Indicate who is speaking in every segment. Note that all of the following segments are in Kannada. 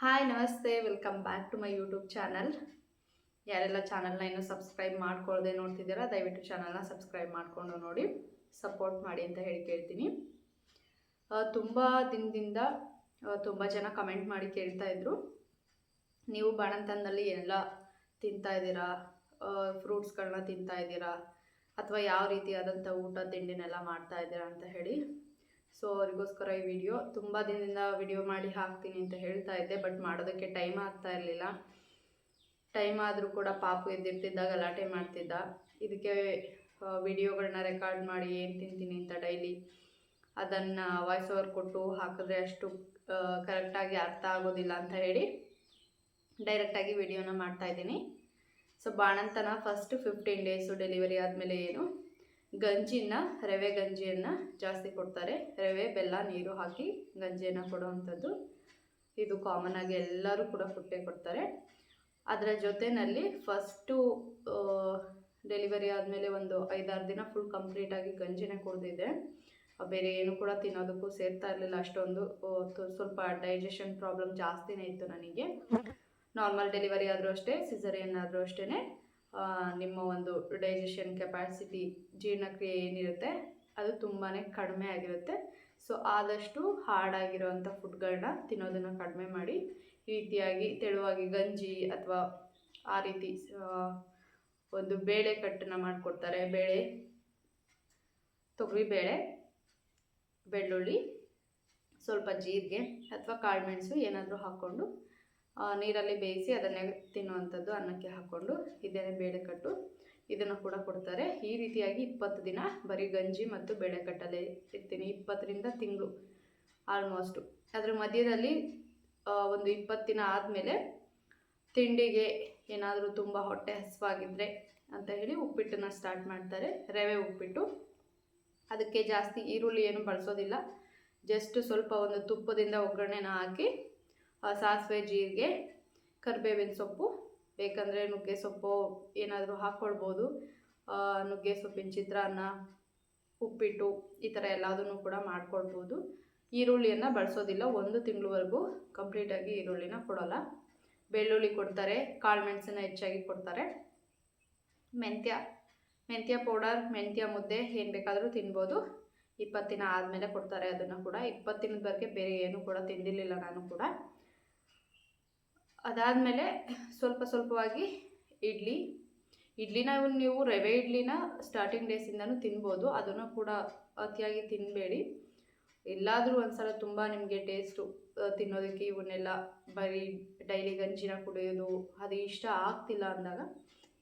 Speaker 1: ಹಾಯ್, ನಮಸ್ತೆ. Welcome back to my YouTube channel ಯಾರೆಲ್ಲ ಚಾನಲ್ನ ಇನ್ನೂ ಸಬ್ಸ್ಕ್ರೈಬ್ ಮಾಡ್ಕೊಳ್ಳದೆ ನೋಡ್ತಿದ್ದೀರಾ, ದಯವಿಟ್ಟು ಚಾನಲ್ನ ಸಬ್ಸ್ಕ್ರೈಬ್ ಮಾಡಿಕೊಂಡು ನೋಡಿ ಸಪೋರ್ಟ್ ಮಾಡಿ ಅಂತ ಹೇಳಿ ಕೇಳ್ತೀನಿ. ತುಂಬ ದಿನದಿಂದ ತುಂಬ ಜನ ಕಮೆಂಟ್ ಮಾಡಿ ಕೇಳ್ತಾ ಇದ್ರು. ನೀವು ಬಾಣಂತನದಲ್ಲಿ ಎಲ್ಲ ತಿಂತಾ ಇದ್ದೀರಾ? ಫ್ರೂಟ್ಸ್ಗಳನ್ನ ತಿಂತಾ ಇದ್ದೀರಾ? ಅಥವಾ ಯಾವ ರೀತಿಯಾದಂಥ ಊಟ, ತಿಂಡಿನೆಲ್ಲ ಮಾಡ್ತಾ ಇದ್ದೀರಾ ಅಂತ ಹೇಳಿ. ಸೊ ಅವರಿಗೋಸ್ಕರ ಈ ವಿಡಿಯೋ ತುಂಬ ದಿನದಿಂದ ವಿಡಿಯೋ ಮಾಡಿ ಹಾಕ್ತೀನಿ ಅಂತ ಹೇಳ್ತಾ ಇದ್ದೆ, ಬಟ್ ಮಾಡೋದಕ್ಕೆ ಟೈಮ್ ಆಗ್ತಾ ಇರಲಿಲ್ಲ. ಟೈಮ್ ಆದರೂ ಕೂಡ ಪಾಪು ಎದ್ದಿರ್ತಿದ್ದ ಗಲಾಟೆ ಮಾಡ್ತಿದ್ದ. ಇದಕ್ಕೆ ವಿಡಿಯೋಗಳನ್ನ ರೆಕಾರ್ಡ್ ಮಾಡಿ ಏನು ತಿಂತೀನಿ ಅಂತ ಡೈಲಿ ಅದನ್ನು ವಾಯ್ಸ್ ಓವರ್ ಕೊಟ್ಟು ಹಾಕಿದ್ರೆ ಅಷ್ಟು ಕರೆಕ್ಟಾಗಿ ಅರ್ಥ ಆಗೋದಿಲ್ಲ ಅಂತ ಹೇಳಿ ಡೈರೆಕ್ಟಾಗಿ ವಿಡಿಯೋನ ಮಾಡ್ತಾ ಇದ್ದೀನಿ. ಸೊ ಬಾಣಂತನ ಫಸ್ಟ್ ಫಿಫ್ಟೀನ್ ಡೇಸು ಡೆಲಿವರಿ ಆದಮೇಲೆ ಏನು ಗಂಜಿನ, ರವೆ ಗಂಜಿಯನ್ನು ಜಾಸ್ತಿ ಕೊಡ್ತಾರೆ. ರವೆ, ಬೆಲ್ಲ, ನೀರು ಹಾಕಿ ಗಂಜಿಯನ್ನು ಕೊಡುವಂಥದ್ದು. ಇದು ಕಾಮನ್ ಆಗಿ ಎಲ್ಲರೂ ಕೂಡ ಫುಟ್ಟೆ ಕೊಡ್ತಾರೆ. ಅದರ ಜೊತೆಯಲ್ಲಿ ಫಸ್ಟು ಡೆಲಿವರಿ ಆದಮೇಲೆ ಒಂದು ಐದಾರು ದಿನ ಫುಲ್ ಕಂಪ್ಲೀಟಾಗಿ ಗಂಜಿನೇ ಕುಡಿದಿದೆ. ಬೇರೆ ಏನು ಕೂಡ ತಿನ್ನೋದಕ್ಕೂ ಸೇರ್ತಾ ಇರಲಿಲ್ಲ. ಅಷ್ಟೊಂದು ಸ್ವಲ್ಪ ಡೈಜೆಷನ್ ಪ್ರಾಬ್ಲಮ್ ಜಾಸ್ತಿನೇ ಇತ್ತು ನನಗೆ. ನಾರ್ಮಲ್ ಡೆಲಿವರಿ ಆದರೂ ಅಷ್ಟೇ ಸಿಸರಿಯನ್ ಆದರೂ ಅಷ್ಟೇ ನಿಮ್ಮ ಒಂದು ಡೈಜೆಷನ್ ಕೆಪಾಸಿಟಿ ಜೀರ್ಣಕ್ರಿಯೆ ಏನಿರುತ್ತೆ, ಅದು ತುಂಬಾ ಕಡಿಮೆ ಆಗಿರುತ್ತೆ. ಸೊ ಆದಷ್ಟು ಹಾರ್ಡಾಗಿರೋವಂಥ ಫುಡ್ಗಳನ್ನ ತಿನ್ನೋದನ್ನು ಕಡಿಮೆ ಮಾಡಿ, ಈ ರೀತಿಯಾಗಿ ತೆಳುವಾಗಿ ಗಂಜಿ ಅಥವಾ ಆ ರೀತಿ ಒಂದು ಬೇಳೆ ಕಟ್ಟನ್ನು ಮಾಡಿಕೊಡ್ತಾರೆ. ಬೇಳೆ ತೊಗರಿಬೇಳೆ ಬೆಳ್ಳುಳ್ಳಿ, ಸ್ವಲ್ಪ ಜೀರಿಗೆ ಅಥವಾ ಕಾಳುಮೆಣಸು ಏನಾದರೂ ಹಾಕ್ಕೊಂಡು ನೀರಲ್ಲಿ ಬೇಯಿಸಿ ಅದನ್ನೇ ತಿನ್ನುವಂಥದ್ದು ಅನ್ನಕ್ಕೆ ಹಾಕ್ಕೊಂಡು ಇದೇನೆ ಬೇಳೆಕಟ್ಟು. ಇದನ್ನು ಕೂಡ ಕೊಡ್ತಾರೆ. ಈ ರೀತಿಯಾಗಿ ಇಪ್ಪತ್ತು ದಿನ ಬರೀ ಗಂಜಿ ಮತ್ತು ಬೇಳೆಕಟ್ಟಲ್ಲೇ ಇರ್ತೀನಿ ಇಪ್ಪತ್ತರಿಂದ ತಿಂಗಳು ಆಲ್ಮೋಸ್ಟು ಅದರ ಮಧ್ಯದಲ್ಲಿ ಒಂದು ಇಪ್ಪತ್ತು ದಿನ ಆದಮೇಲೆ ತಿಂಡಿಗೆ ಏನಾದರೂ ತುಂಬ ಹೊಟ್ಟೆ ಹಸಿವಾಗಿದ್ದರೆ ಅಂತ ಹೇಳಿ ಉಪ್ಪಿಟ್ಟನ್ನು ಸ್ಟಾರ್ಟ್ ಮಾಡ್ತಾರೆ. ರವೆ ಉಪ್ಪಿಟ್ಟು. ಅದಕ್ಕೆ ಜಾಸ್ತಿ ಈರುಳ್ಳಿ ಏನು ಬಳಸೋದಿಲ್ಲ. ಜಸ್ಟ್ ಸ್ವಲ್ಪ ಒಂದು ತುಪ್ಪದಿಂದ ಒಗ್ಗರಣೆನ ಹಾಕಿ ಸಾಸಿವೆ ಜೀರಿಗೆ, ಕರಿಬೇವಿನ ಸೊಪ್ಪು, ಬೇಕಂದರೆ ನುಗ್ಗೆ ಸೊಪ್ಪು ಏನಾದರೂ ಹಾಕ್ಕೊಳ್ಬೋದು ನುಗ್ಗೆ ಸೊಪ್ಪಿನ ಚಿತ್ರಾನ್ನ, ಉಪ್ಪಿಟ್ಟು ಈ ಥರ ಎಲ್ಲದನ್ನು ಕೂಡ ಮಾಡ್ಕೊಳ್ಬೋದು. ಈರುಳ್ಳಿಯನ್ನು ಬಳಸೋದಿಲ್ಲ, ಒಂದು ತಿಂಗಳವರೆಗೂ ಕಂಪ್ಲೀಟಾಗಿ ಈರುಳ್ಳಿನ ಕೊಡೋಲ್ಲ. ಬೆಳ್ಳುಳ್ಳಿ ಕೊಡ್ತಾರೆ, ಕಾಳು ಮೆಣಸನ್ನ ಹೆಚ್ಚಾಗಿ ಕೊಡ್ತಾರೆ. ಮೆಂತ್ಯ ಮೆಂತ್ಯ ಪೌಡರ್, ಮೆಂತ್ಯ ಮುದ್ದೆ ಏನು ಬೇಕಾದರೂ ತಿನ್ಬೋದು. ಇಪ್ಪತ್ತಿನ ಆದಮೇಲೆ ಕೊಡ್ತಾರೆ, ಅದನ್ನು ಕೂಡ. ಇಪ್ಪತ್ತಿನದ ದಿನದವರೆಗೆ ಬೇರೆ ಏನು ಕೂಡ ತಿಂದಿರಲಿಲ್ಲ ನಾನು ಕೂಡ. ಅದಾದಮೇಲೆ ಸ್ವಲ್ಪ ಸ್ವಲ್ಪವಾಗಿ ಇಡ್ಲಿ. ಇಡ್ಲಿನ ನೀವು ರವೆ ಇಡ್ಲಿನ ಸ್ಟಾರ್ಟಿಂಗ್ ಡೇಸಿಂದನೂ ತಿನ್ಬೋದು. ಅದನ್ನು ಕೂಡ ಅತಿಯಾಗಿ ತಿನ್ನಬೇಡಿ ಎಲ್ಲಾದರೂ ಒಂದ್ಸಲ ತುಂಬ ನಿಮಗೆ ಟೇಸ್ಟು ತಿನ್ನೋದಕ್ಕೆ ಇವನ್ನೆಲ್ಲ ಬರೀ ಡೈಲಿ ಗಂಜಿನ ಕುಡಿಯೋದು, ಅದು ಇಷ್ಟ ಆಗ್ತಿಲ್ಲ ಅಂದಾಗ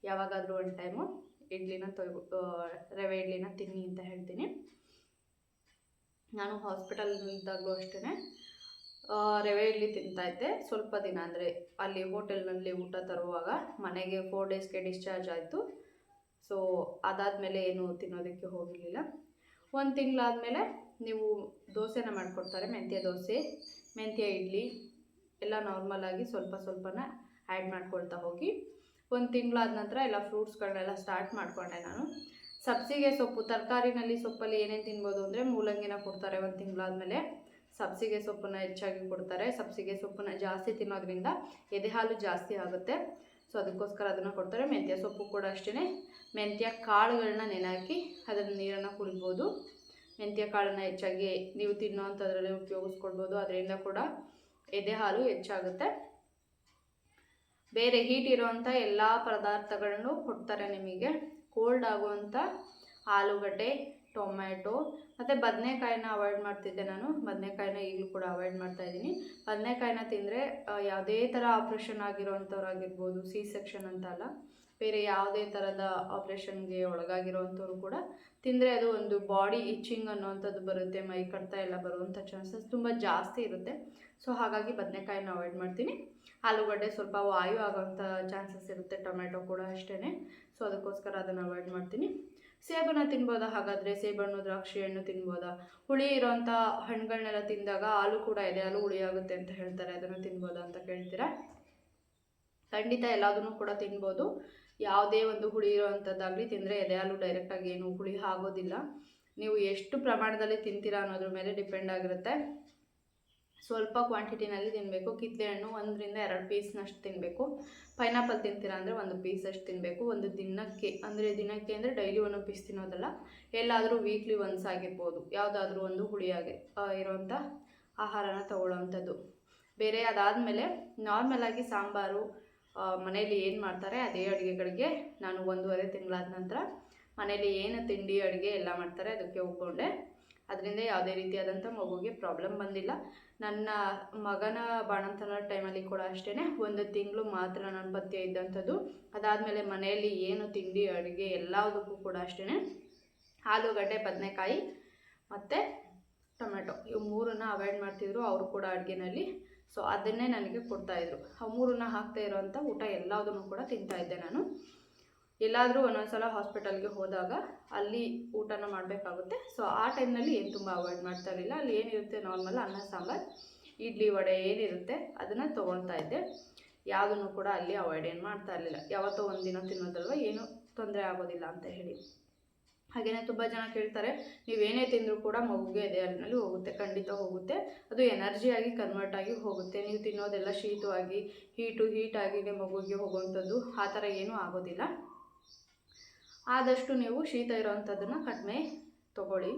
Speaker 1: ಯಾವಾಗಾದರೂ ಒಂದು ಟೈಮು ಇಡ್ಲಿನ ತೊಗೊ ರವೆ ಇಡ್ಲಿನ ತಿನ್ನಿ ಅಂತ ಹೇಳ್ತೀನಿ. ನಾನು ಹಾಸ್ಪಿಟಲ್ದಾಗಲೂ ಅಷ್ಟೇ ರವೆ ಇಡ್ಲಿ ತಿಂತಾ ಇದ್ದೆ. ಸ್ವಲ್ಪ ದಿನ ಅಂದರೆ ಅಲ್ಲಿ ಹೋಟೆಲ್ನಲ್ಲಿ ಊಟ ತರುವಾಗ ಮನೆಗೆ ಫೋರ್ ಡೇಸ್ಗೆ ಡಿಸ್ಚಾರ್ಜ್ ಆಯಿತು. ಸೊ ಅದಾದಮೇಲೆ ಏನು ತಿನ್ನೋದಕ್ಕೆ ಹೋಗಲಿಲ್ಲ ಒಂದು ತಿಂಗಳಾದಮೇಲೆ ನೀವು ದೋಸೆನ ಮಾಡಿಕೊಡ್ತಾರೆ. ಮೆಂತ್ಯ ದೋಸೆ, ಮೆಂತ್ಯ ಇಡ್ಲಿ, ಎಲ್ಲ ನಾರ್ಮಲಾಗಿ ಸ್ವಲ್ಪ ಸ್ವಲ್ಪನ ಆ್ಯಡ್ ಮಾಡ್ಕೊಳ್ತಾ ಹೋಗಿ. ಒಂದು ತಿಂಗಳಾದ ನಂತರ ಎಲ್ಲ ಫ್ರೂಟ್ಸ್ಗಳನ್ನೆಲ್ಲ ಸ್ಟಾರ್ಟ್ ಮಾಡಿಕೊಂಡೆ ನಾನು. ಸಬ್ಸಿಗೆ ಸೊಪ್ಪು, ತರಕಾರಿನಲ್ಲಿ ಸೊಪ್ಪಲ್ಲಿ ಏನೇನು ತಿನ್ಬೋದು ಅಂದರೆ ಮೂಲಂಗಿನ ಕೊಡ್ತಾರೆ ಒಂದು ತಿಂಗಳಾದಮೇಲೆ. ಸಬ್ಸಿಗೆ ಸೊಪ್ಪನ್ನ ಹೆಚ್ಚಾಗಿ ಕೊಡ್ತಾರೆ. ಸಬ್ಸಿಗೆ ಸೊಪ್ಪನ್ನ ಜಾಸ್ತಿ ತಿನ್ನೋದ್ರಿಂದ ಎದೆ ಹಾಲು ಜಾಸ್ತಿ ಆಗುತ್ತೆ. ಸೊ ಅದಕ್ಕೋಸ್ಕರ ಅದನ್ನು ಕೊಡ್ತಾರೆ. ಮೆಂತ್ಯ ಸೊಪ್ಪು ಕೂಡ ಅಷ್ಟೇ ಮೆಂತ್ಯ ಕಾಳುಗಳನ್ನ ನೆನೆಹಾಕಿ ಅದರ ನೀರನ್ನು ಕುಡಿಬೋದು. ಮೆಂತ್ಯ ಕಾಳನ್ನು ಹೆಚ್ಚಾಗಿ ನೀವು ತಿನ್ನೋವಂಥದ್ರಲ್ಲಿ ಉಪಯೋಗಿಸ್ಕೊಳ್ಬೋದು. ಅದರಿಂದ ಕೂಡ ಎದೆ ಹಾಲು ಹೆಚ್ಚಾಗುತ್ತೆ. ಬೇರೆ ಹೀಟ್ ಇರುವಂಥ ಎಲ್ಲ ಪದಾರ್ಥಗಳನ್ನು ಕೊಡ್ತಾರೆ ನಿಮಗೆ. ಕೋಲ್ಡ್ ಆಗುವಂಥ ಆಲೂಗಡ್ಡೆ ಟೊಮ್ಯಾಟೊ ಮತ್ತು ಬದನೆಕಾಯಿನ ಅವಾಯ್ಡ್ ಮಾಡ್ತಿದ್ದೆ ನಾನು. ಬದನೆಕಾಯಿನ ಈಗಲೂ ಕೂಡ ಅವಾಯ್ಡ್ ಮಾಡ್ತಾ ಇದ್ದೀನಿ. ಬದನೆಕಾಯಿನ ತಿಂದರೆ ಯಾವುದೇ ಥರ ಆಪ್ರೇಷನ್ ಆಗಿರೋವಂಥವ್ರಾಗಿರ್ಬೋದು ಸಿ ಸೆಕ್ಷನ್ ಅಂತ ಅಲ್ಲ, ಬೇರೆ ಯಾವುದೇ ಥರದ ಆಪ್ರೇಷನ್ಗೆ ಒಳಗಾಗಿರೋವಂಥವ್ರು ಕೂಡ ತಿಂದರೆ ಅದು ಒಂದು ಬಾಡಿ ಇಚ್ಚಿಂಗ್ ಅನ್ನೋವಂಥದ್ದು ಬರುತ್ತೆ, ಮೈ ಕಟ್ತಾ ಎಲ್ಲ ಬರುವಂಥ ಚಾನ್ಸಸ್ ತುಂಬ ಜಾಸ್ತಿ ಇರುತ್ತೆ. ಸೊ ಹಾಗಾಗಿ ಬದನೆಕಾಯಿನ ಅವಾಯ್ಡ್ ಮಾಡ್ತೀನಿ. ಆಲೂಗಡ್ಡೆ ಸ್ವಲ್ಪ ವಾಯು ಆಗೋವಂಥ ಚಾನ್ಸಸ್ ಇರುತ್ತೆ ಟೊಮೆಟೊ ಕೂಡ ಅಷ್ಟೇ ಸೊ ಅದಕ್ಕೋಸ್ಕರ ಅದನ್ನು ಅವಾಯ್ಡ್ ಮಾಡ್ತೀನಿ. ಸೇಬನ್ನ ತಿನ್ಬೋದಾ? ಹಾಗಾದರೆ ಸೇಬಣ್ಣು ದ್ರಾಕ್ಷಿ ಹಣ್ಣು ತಿನ್ಬೋದಾ? ಹುಳಿ ಇರೋವಂಥ ಹಣ್ಣುಗಳನ್ನೆಲ್ಲ ತಿಂದಾಗ ಹಾಲು ಕೂಡ ಇದೆ ಹಾಲು ಹುಳಿ ಆಗುತ್ತೆ ಅಂತ ಹೇಳ್ತಾರೆ. ಅದನ್ನು ತಿನ್ಬೋದಾ ಅಂತ ಕೇಳ್ತೀರಾ? ಖಂಡಿತ ಎಲ್ಲದನ್ನು ಕೂಡ ತಿನ್ಬೋದು. ಯಾವುದೇ ಒಂದು ಹುಳಿ ಇರೋವಂಥದ್ದಾಗಲಿ ತಿಂದರೆ ಎದೆ ಹಾಲು ಡೈರೆಕ್ಟಾಗಿ ಏನು ಹುಳಿ ಆಗೋದಿಲ್ಲ. ನೀವು ಎಷ್ಟು ಪ್ರಮಾಣದಲ್ಲಿ ತಿಂತೀರಾ ಅನ್ನೋದ್ರ ಮೇಲೆ ಡಿಪೆಂಡ್ ಆಗಿರುತ್ತೆ. ಸ್ವಲ್ಪ ಕ್ವಾಂಟಿಟಿನಲ್ಲಿ ತಿನ್ನಬೇಕು ಕಿತ್ತಳೆ ಹಣ್ಣು ಒಂದರಿಂದ ಎರಡು ಪೀಸ್ನಷ್ಟು ತಿನ್ನಬೇಕು ಪೈನಾಪಲ್ ತಿಂತೀರಾ ಅಂದರೆ ಒಂದು ಪೀಸಷ್ಟು ತಿನ್ನಬೇಕು ಒಂದು ದಿನಕ್ಕೆ ಅಂದರೆ ದಿನಕ್ಕೆ ಅಂದರೆ ಡೈಲಿ ಒಂದು ಪೀಸ್ ತಿನ್ನೋದಲ್ಲ. ಎಲ್ಲಾದರೂ ವೀಕ್ಲಿ ಒನ್ಸ್ ಆಗಿರ್ಬೋದು. ಯಾವುದಾದ್ರೂ ಒಂದು ಹುಳಿಯಾಗಿ ಇರೋವಂಥ ಆಹಾರನ ತಗೊಳ್ಳೋವಂಥದ್ದು. ಬೇರೆ ಅದಾದಮೇಲೆ ನಾರ್ಮಲಾಗಿ ಸಾಂಬಾರು ಮನೆಯಲ್ಲಿ ಏನು ಮಾಡ್ತಾರೆ, ಅದೇ ಅಡುಗೆಗಳಿಗೆ ನಾನು ಒಂದೂವರೆ ತಿಂಗಳಾದ ನಂತರ ಮನೆಯಲ್ಲಿ ಏನು ತಿಂಡಿ, ಅಡುಗೆ ಎಲ್ಲ ಮಾಡ್ತಾರೆ, ಅದಕ್ಕೆ ಒಪ್ಕೊಂಡೆ ಅದರಿಂದ ಯಾವುದೇ ರೀತಿಯಾದಂಥ ಮಗುಗೆ ಪ್ರಾಬ್ಲಮ್ ಬಂದಿಲ್ಲ. ನನ್ನ ಮಗನ ಬಾಣಂತನ ಟೈಮಲ್ಲಿ ಕೂಡ ಅಷ್ಟೇ ಒಂದು ತಿಂಗಳು ಮಾತ್ರ ನನ್ನ ಪಥ್ಯ ಇದ್ದಂಥದ್ದು. ಅದಾದಮೇಲೆ ಮನೆಯಲ್ಲಿ ಏನು ತಿಂಡಿ, ಅಡುಗೆ ಎಲ್ಲದಕ್ಕೂ ಕೂಡ ಅಷ್ಟೇ ಆಲೂಗಡ್ಡೆ, ಬದನೆಕಾಯಿ ಮತ್ತು ಟೊಮೆಟೊ ಇವು ಮೂರನ್ನು ಅವಾಯ್ಡ್ ಮಾಡ್ತಿದ್ರು ಅವರು ಕೂಡ ಅಡುಗೆನಲ್ಲಿ. ಸೊ ಅದನ್ನೇ ನನಗೆ ಕೊಡ್ತಾಯಿದ್ರು ಆ ಮೂರನ್ನ ಹಾಕ್ತಾ ಇರೋವಂಥ ಊಟ ಎಲ್ಲದನ್ನು ಕೂಡ ತಿಂತಾಯಿದ್ದೆ ನಾನು. ಎಲ್ಲಾದರೂ ಒಂದೊಂದ್ಸಲ ಹಾಸ್ಪಿಟಲ್ಗೆ ಹೋದಾಗ ಅಲ್ಲಿ ಊಟನ ಮಾಡಬೇಕಾಗುತ್ತೆ. ಸೊ ಆ ಟೈಮ್ನಲ್ಲಿ ಏನು ತುಂಬ ಅವಾಯ್ಡ್ ಮಾಡ್ತಾ ಇರಲಿಲ್ಲ. ಅಲ್ಲಿ ಏನಿರುತ್ತೆ? ನಾರ್ಮಲ್ ಅನ್ನ, ಸಾಂಬಾರು, ಇಡ್ಲಿ ವಡೆ ಏನಿರುತ್ತೆ ಅದನ್ನು ತೊಗೊಳ್ತಾ ಇದ್ದೆ. ಯಾವುದನ್ನು ಕೂಡ ಅಲ್ಲಿ ಅವಾಯ್ಡ್ ಏನು ಮಾಡ್ತಾ ಇರಲಿಲ್ಲ. ಯಾವತ್ತೋ ಒಂದಿನ ತಿನ್ನೋದಲ್ವ? ಏನು ತೊಂದರೆ ಆಗೋದಿಲ್ಲ ಅಂತ ಹೇಳಿ. ಹಾಗೆಯೇ ತುಂಬ ಜನ ಕೇಳ್ತಾರೆ ನೀವೇನೇ ತಿಂದರೂ ಕೂಡ ಮಗುಗೆ ಎದೆಯಲ್ಲಿ ಹೋಗುತ್ತೆ, ಖಂಡಿತ ಹೋಗುತ್ತೆ. ಅದು ಎನರ್ಜಿಯಾಗಿ ಕನ್ವರ್ಟ್ ಆಗಿ ಹೋಗುತ್ತೆ. ನೀವು ತಿನ್ನೋದೆಲ್ಲ ಶೀತವಾಗಿ ಹೀಟು ಹೀಟಾಗಿ ಮಗುಗೆ ಹೋಗುವಂಥದ್ದು. ಆ ಥರ ಏನೂ ಆಗೋದಿಲ್ಲ. ಆದಷ್ಟು ನೀವು ಶೀತ ಇರೋವಂಥದ್ದನ್ನು ಕಡಿಮೆ ತಗೊಳ್ಳಿ.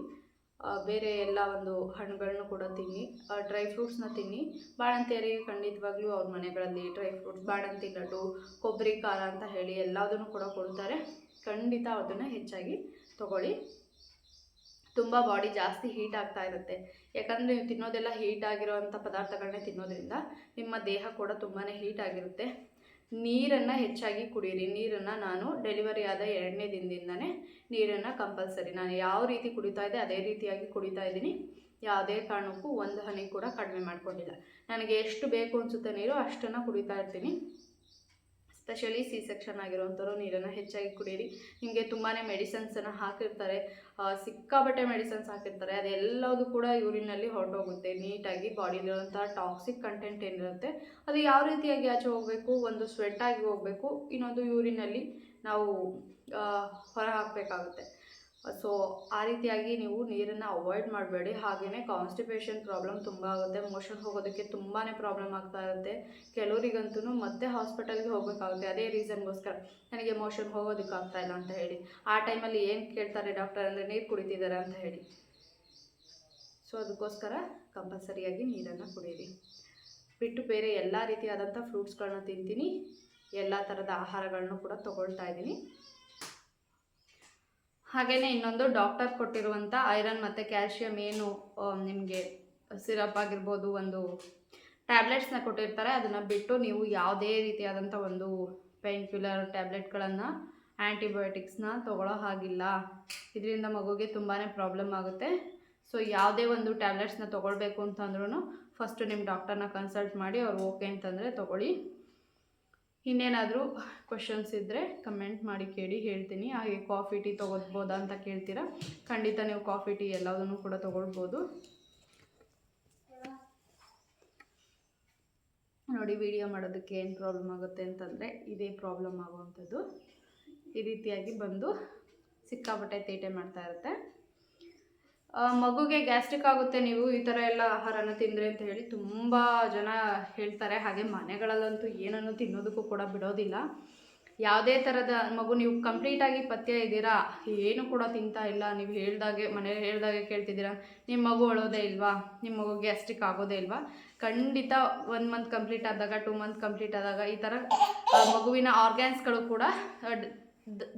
Speaker 1: ಬೇರೆ ಎಲ್ಲ ಒಂದು ಹಣ್ಣುಗಳನ್ನು ಕೂಡ ತಿನ್ನಿ. ಡ್ರೈ ಫ್ರೂಟ್ಸ್ನ ತಿನ್ನಿ. ಬಾಣಂತಿಯರಿಗೆ ಖಂಡಿತವಾಗ್ಲೂ ಅವ್ರ ಮನೆಗಳಲ್ಲಿ ಡ್ರೈ ಫ್ರೂಟ್ಸ್ ಬಾಣಂತಿ ಲಡ್ಡು, ಕೊಬ್ಬರಿ ಖಾರ ಅಂತ ಹೇಳಿ ಎಲ್ಲದನ್ನು ಕೂಡ ಕೊಡ್ತಾರೆ. ಖಂಡಿತ ಅದನ್ನು ಹೆಚ್ಚಾಗಿ ತಗೊಳ್ಳಿ. ತುಂಬ ಬಾಡಿ ಜಾಸ್ತಿ ಹೀಟ್ ಆಗ್ತಾ ಇರುತ್ತೆ. ಯಾಕಂದರೆ ನೀವು ತಿನ್ನೋದೆಲ್ಲ ಹೀಟ್ ಆಗಿರೋವಂಥ ಪದಾರ್ಥಗಳನ್ನೇ ತಿನ್ನೋದ್ರಿಂದ ನಿಮ್ಮ ದೇಹ ಕೂಡ ತುಂಬಾ ಹೀಟ್ ಆಗಿರುತ್ತೆ. ನೀರನ್ನು ಹೆಚ್ಚಾಗಿ ಕುಡೀರಿ. ನೀರನ್ನು ನಾನು ಡೆಲಿವರಿ ಆದ ಎರಡನೇ ದಿನದಿಂದನೇ ನೀರನ್ನು ಕಂಪಲ್ಸರಿ ನಾನು ಯಾವ ರೀತಿ ಕುಡಿತಾ ಇದ್ದೆ ಅದೇ ರೀತಿಯಾಗಿ ಕುಡಿತಾ ಇದ್ದೀನಿ. ಯಾವುದೇ ಕಾರಣಕ್ಕೂ ಒಂದು ಹನಿ ಕೂಡ ಕಡಿಮೆ ಮಾಡಿಕೊಂಡಿಲ್ಲ. ನನಗೆ ಎಷ್ಟು ಬೇಕು ಅನಿಸುತ್ತೆ ನೀರು ಅಷ್ಟನ್ನು ಕುಡಿತಾ ಇರ್ತೀನಿ. ಸ್ಪೆಷಲಿ ಸಿ ಸೆಕ್ಷನ್ ಆಗಿರುವಂಥವ್ರು ನೀರನ್ನು ಹೆಚ್ಚಾಗಿ ಕುಡಿಯಿರಿ ನಿಮಗೆ ತುಂಬಾ ಮೆಡಿಸನ್ಸನ್ನು ಹಾಕಿರ್ತಾರೆ. ಸಿಕ್ಕಾಬಟ್ಟೆ ಮೆಡಿಸನ್ಸ್ ಹಾಕಿರ್ತಾರೆ. ಅದೆಲ್ಲದು ಕೂಡ ಯೂರಿನಲ್ಲಿ ಹೊರಟೋಗುತ್ತೆ. ನೀಟಾಗಿ ಬಾಡಿಲಿರುವಂಥ ಟಾಕ್ಸಿಕ್ ಕಂಟೆಂಟ್ ಏನಿರುತ್ತೆ, ಅದು ಯಾವ ರೀತಿಯಾಗಿ ಆಚೆ ಹೋಗಬೇಕು? ಒಂದು ಸ್ವೆಟ್ಟಾಗಿ ಆಗಿ ಹೋಗಬೇಕು. ಇನ್ನೊಂದು ಯೂರಿನಲ್ಲಿ ನಾವು ಹೊರ ಹಾಕಬೇಕಾಗುತ್ತೆ ಸೊ ಆ ರೀತಿಯಾಗಿ ನೀವು ನೀರನ್ನು ಅವಾಯ್ಡ್ ಮಾಡಬೇಡಿ. ಹಾಗೆಯೇ ಕಾನ್ಸ್ಟಿಪೇಷನ್ ಪ್ರಾಬ್ಲಮ್ ತುಂಬ ಆಗುತ್ತೆ. ಮೋಷನ್ ಹೋಗೋದಕ್ಕೆ ತುಂಬಾ ಪ್ರಾಬ್ಲಮ್ ಆಗ್ತಾ ಇರುತ್ತೆ. ಕೆಲವರಿಗಂತೂ ಮತ್ತೆ ಹಾಸ್ಪಿಟಲ್ಗೆ ಹೋಗಬೇಕಾಗುತ್ತೆ. ಅದೇ ರೀಸನ್ಗೋಸ್ಕರ ನನಗೆ ಮೋಷನ್ ಹೋಗೋದಕ್ಕಾಗ್ತಾ ಇಲ್ಲ ಅಂತ ಹೇಳಿ. ಆ ಟೈಮಲ್ಲಿ ಏನು ಕೇಳ್ತಾರೆ ಡಾಕ್ಟರ್ ಅಂದರೆ ನೀರು ಕುಡಿತಿದ್ದಾರೆ ಅಂತ ಹೇಳಿ. ಸೊ ಅದಕ್ಕೋಸ್ಕರ ಕಂಪಲ್ಸರಿಯಾಗಿ ನೀರನ್ನು ಕುಡಿಯಿರಿ ಬಿಟ್ಟು ಬೇರೆ ಎಲ್ಲ ರೀತಿಯಾದಂಥ ಫ್ರೂಟ್ಸ್ಗಳನ್ನ ತಿಂತೀನಿ. ಎಲ್ಲ ಥರದ ಆಹಾರಗಳನ್ನು ಕೂಡ ತೊಗೊಳ್ತಾ ಇದ್ದೀನಿ. ಹಾಗೆಯೇ ಇನ್ನೊಂದು ಡಾಕ್ಟರ್ ಕೊಟ್ಟಿರುವಂಥ ಐರನ್ ಮತ್ತು ಕ್ಯಾಲ್ಶಿಯಂ ಏನು ನಿಮಗೆ ಸಿರಪ್ ಆಗಿರ್ಬೋದು ಒಂದು ಟ್ಯಾಬ್ಲೆಟ್ಸ್ನ ಕೊಟ್ಟಿರ್ತಾರೆ. ಅದನ್ನು ಬಿಟ್ಟು ನೀವು ಯಾವುದೇ ರೀತಿಯಾದಂಥ ಒಂದು ಪೈನ್ ಕಿಲ್ಲರ್ ಟ್ಯಾಬ್ಲೆಟ್ಗಳನ್ನು ಆ್ಯಂಟಿಬಯೋಟಿಕ್ಸ್ನ ತಗೊಳ್ಳೋ ಹಾಗಿಲ್ಲ. ಇದರಿಂದ ಮಗುಗೆ ತುಂಬಾ ಪ್ರಾಬ್ಲಮ್ ಆಗುತ್ತೆ. ಸೊ ಯಾವುದೇ ಒಂದು ಟ್ಯಾಬ್ಲೆಟ್ಸ್ನ ತೊಗೊಳ್ಬೇಕು ಅಂತಂದ್ರೂ ಫಸ್ಟು ನಿಮ್ಮ ಡಾಕ್ಟರ್ನ ಕನ್ಸಲ್ಟ್ ಮಾಡಿ ಅವ್ರು ಓಕೆ ಅಂತಂದರೆ ತೊಗೊಳ್ಳಿ. ಇನ್ನೇನಾದರೂ ಕ್ವಶನ್ಸ್ ಇದ್ದರೆ ಕಮೆಂಟ್ ಮಾಡಿ ಕೇಳಿ ಹೇಳ್ತೀನಿ. ಹಾಗೆ ಕಾಫಿ ಟೀ ತೊಗೊಳ್ಬೋದಾ ಅಂತ ಕೇಳ್ತೀರಾ? ಖಂಡಿತ ನೀವು ಕಾಫಿ ಟೀ ಎಲ್ಲದನ್ನು ಕೂಡ ತೊಗೊಳ್ಬೋದು. ನೋಡಿ ವಿಡಿಯೋ ಮಾಡೋದಕ್ಕೆ ಏನು ಪ್ರಾಬ್ಲಮ್ ಆಗುತ್ತೆ ಅಂತಂದರೆ ಇದೇ ಪ್ರಾಬ್ಲಮ್ ಆಗುವಂಥದ್ದು. ಈ ರೀತಿಯಾಗಿ ಬಂದು ಸಿಕ್ಕಾಪಟ್ಟೆ ತೇಟೆ ಮಾಡ್ತಾ ಇರುತ್ತೆ. ಮಗುಗೆ ಗ್ಯಾಸ್ಟ್ರಿಕ್ ಆಗುತ್ತೆ, ನೀವು ಈ ಥರ ಎಲ್ಲ ಆಹಾರನ ತಿಂದರೆ ಅಂತ ಹೇಳಿ ತುಂಬ ಜನ ಹೇಳ್ತಾರೆ. ಹಾಗೆ ಮನೆಗಳಲ್ಲಂತೂ ಏನನ್ನು ತಿನ್ನೋದಕ್ಕೂ ಕೂಡ ಬಿಡೋದಿಲ್ಲ. ಯಾವುದೇ ಥರದ ಮಗು, ನೀವು ಕಂಪ್ಲೀಟಾಗಿ ಪಥ್ಯ ಇದ್ದೀರಾ? ಏನು ಕೂಡ ತಿಂತಾ ಇಲ್ಲ. ನೀವು ಹೇಳ್ದಾಗೆ, ಮನೆ ಹೇಳ್ದಾಗೆ ಕೇಳ್ತಿದ್ದೀರಾ ನಿಮ್ಮ ಮಗು ಅಳೋದೇ ಇಲ್ವಾ? ನಿಮ್ಮ ಮಗು ಗ್ಯಾಸ್ಟ್ರಿಕ್ ಆಗೋದೇ ಇಲ್ವಾ? ಖಂಡಿತ ಒನ್ ಮಂತ್ ಕಂಪ್ಲೀಟ್ ಆದಾಗ ಟೂ ಮಂತ್ ಕಂಪ್ಲೀಟ್ ಆದಾಗ ಈ ಥರ ಮಗುವಿನ ಆರ್ಗ್ಯಾನ್ಸ್ಗಳು ಕೂಡ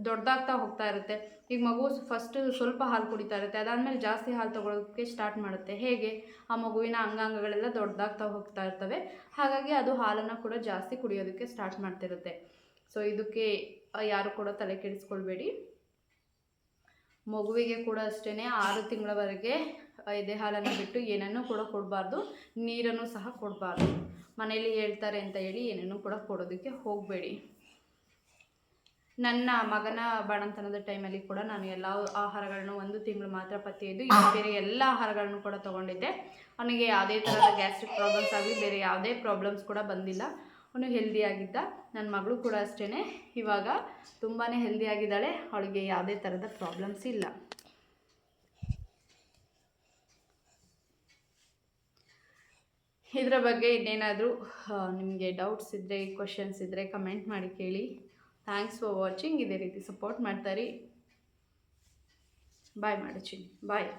Speaker 1: ದೊಡ್ಡದಾಗ್ತಾ ಹೋಗ್ತಾ ಇರುತ್ತೆ. ಈಗ ಮಗು ಫಸ್ಟ್ ಸ್ವಲ್ಪ ಹಾಲು ಕುಡಿತಾ ಇರುತ್ತೆ. ಅದಾದಮೇಲೆ ಜಾಸ್ತಿ ಹಾಲು ತೊಗೊಳೋಕ್ಕೆ ಸ್ಟಾರ್ಟ್ ಮಾಡುತ್ತೆ. ಹೇಗೆ? ಆ ಮಗುವಿನ ಅಂಗಾಂಗಗಳೆಲ್ಲ ದೊಡ್ಡದಾಗ್ತಾ ಹೋಗ್ತಾ ಇರ್ತವೆ. ಹಾಗಾಗಿ ಅದು ಹಾಲನ್ನು ಕೂಡ ಜಾಸ್ತಿ ಕುಡಿಯೋದಕ್ಕೆ ಸ್ಟಾರ್ಟ್ ಮಾಡ್ತಿರುತ್ತೆ. ಸೊ ಇದಕ್ಕೆ ಯಾರು ಕೂಡ ತಲೆ ಕೆಡಿಸ್ಕೊಳ್ಬೇಡಿ. ಮಗುವಿಗೆ ಕೂಡ ಅಷ್ಟೇ ಆರು ತಿಂಗಳವರೆಗೆ ಎದೆ ಹಾಲನ್ನು ಬಿಟ್ಟು ಏನನ್ನೂ ಕೂಡ ಕೊಡಬಾರ್ದು. ನೀರನ್ನು ಸಹ ಕೊಡಬಾರ್ದು. ಮನೆಯಲ್ಲಿ ಹೇಳ್ತಾರೆ ಅಂತ ಹೇಳಿ ಏನನ್ನೂ ಕೂಡ ಕೊಡೋದಕ್ಕೆ ಹೋಗಬೇಡಿ. ನನ್ನ ಮಗನ ಬಾಣಂತನದ ಟೈಮಲ್ಲಿ ಕೂಡ ನಾನು ಎಲ್ಲ ಆಹಾರಗಳನ್ನು ಒಂದು ತಿಂಗಳು ಮಾತ್ರ ಪತ್ತೆ ಇದ್ದು ಇನ್ನು ಬೇರೆ ಎಲ್ಲ ಆಹಾರಗಳನ್ನು ಕೂಡ ತೊಗೊಂಡಿದ್ದೆ. ಅವನಿಗೆ ಯಾವುದೇ ಥರದ ಗ್ಯಾಸ್ಟ್ರಿಕ್ ಪ್ರಾಬ್ಲಮ್ಸ್ ಆಗಲಿ, ಬೇರೆ ಯಾವುದೇ ಪ್ರಾಬ್ಲಮ್ಸ್ ಕೂಡ ಬಂದಿಲ್ಲ. ಅವನು ಹೆಲ್ದಿಯಾಗಿದ್ದ ನನ್ನ ಮಗಳು ಕೂಡ ಅಷ್ಟೇ ಇವಾಗ ತುಂಬಾ ಹೆಲ್ದಿಯಾಗಿದ್ದಾಳೆ ಅವಳಿಗೆ ಯಾವುದೇ ಥರದ ಪ್ರಾಬ್ಲಮ್ಸ್ ಇಲ್ಲ. ಇದರ ಬಗ್ಗೆ ಇನ್ನೇನಾದರೂ ನಿಮಗೆ ಡೌಟ್ಸ್ ಇದ್ದರೆ ಕ್ವಶನ್ಸ್ ಇದ್ದರೆ ಕಮೆಂಟ್ ಮಾಡಿ ಕೇಳಿ. ಥ್ಯಾಂಕ್ಸ್ ಫಾರ್ ವಾಚಿಂಗ್ ಇದೇ ರೀತಿ ಸಪೋರ್ಟ್ ಮಾಡ್ತಾರೆ ಬಾಯ್ ಮಾಡಿ ಚಿನ್ನಿ. ಬಾಯ್